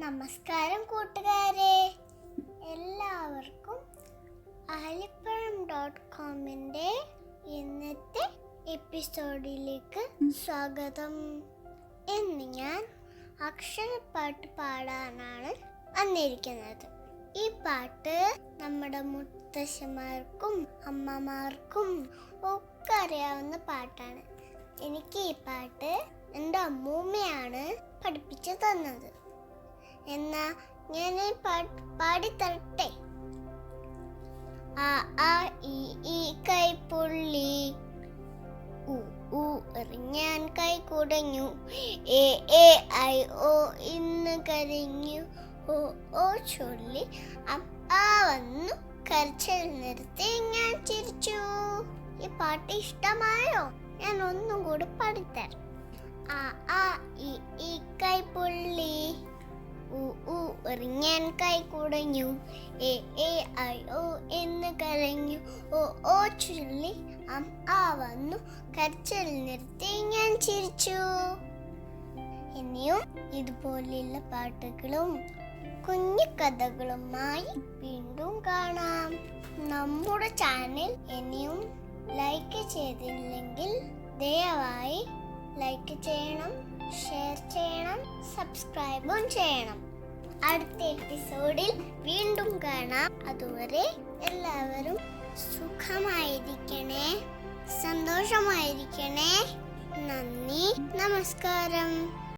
നമസ്കാരം കൂട്ടുകാരെ. എല്ലാവർക്കും ആലിപ്പഴം ഡോട്ട് കോമിന്റെ ഇന്നത്തെ എപ്പിസോഡിലേക്ക് സ്വാഗതം. ഇന്ന് ഞാൻ അക്ഷരപ്പാട്ട് പാടാനാണ് വന്നിരിക്കുന്നത്. ഈ പാട്ട് നമ്മുടെ മുത്തശ്ശന്മാർക്കും അമ്മമാർക്കും ഒക്കെ അറിയാവുന്ന പാട്ടാണ്. എനിക്ക് ഈ പാട്ട് എന്റെ അമ്മൂമ്മയാണ് പഠിപ്പിച്ചു തന്നത്. എന്നാ ഞാൻ പാടിത്തരട്ടെ? ആ കൈപ്പുള്ളി. ഉ കൈ കുടഞ്ഞു. എ ഐ ഓ ഇന്ന് കരഞ്ഞു. ഓ ഓ ചൊല്ലി. ആ വന്നു. കരച്ചിൽ നിർത്തി ഞാൻ ചിരിച്ചു. ഈ പാട്ട് ഇഷ്ടമായോ? ഞാൻ ഒന്നും കൂടി പാടിത്തരാം. ആ ആ ഈ എറിഞ്ഞാൻ കൈ കുടഞ്ഞു. എ എ ഐ ഓ എന്ന് കരഞ്ഞു. ഓ ഓ ചൊല്ലി അം ആ വന്നു. കരച്ചിൽ നിർത്തി ഞാൻ ചിരിച്ചു. ഇനിയും ഇതുപോലെയുള്ള പാട്ടുകളും കുഞ്ഞു കഥകളുമായി വീണ്ടും കാണാം. നമ്മുടെ ചാനൽ ഇനിയും ലൈക്ക് ചെയ്തില്ലെങ്കിൽ ദയവായി ലൈക്ക് ചെയ്യണം ഷെയർ ചെയ്യണം സബ്സ്ക്രൈബും ചെയ്യണം. അടുത്ത എപ്പിസോഡിൽ വീണ്ടും കാണാം. അതുവരെ എല്ലാവരും സുഖമായിരിക്കണേ. സന്തോഷമായിരിക്കണേ. നന്ദി. നമസ്കാരം.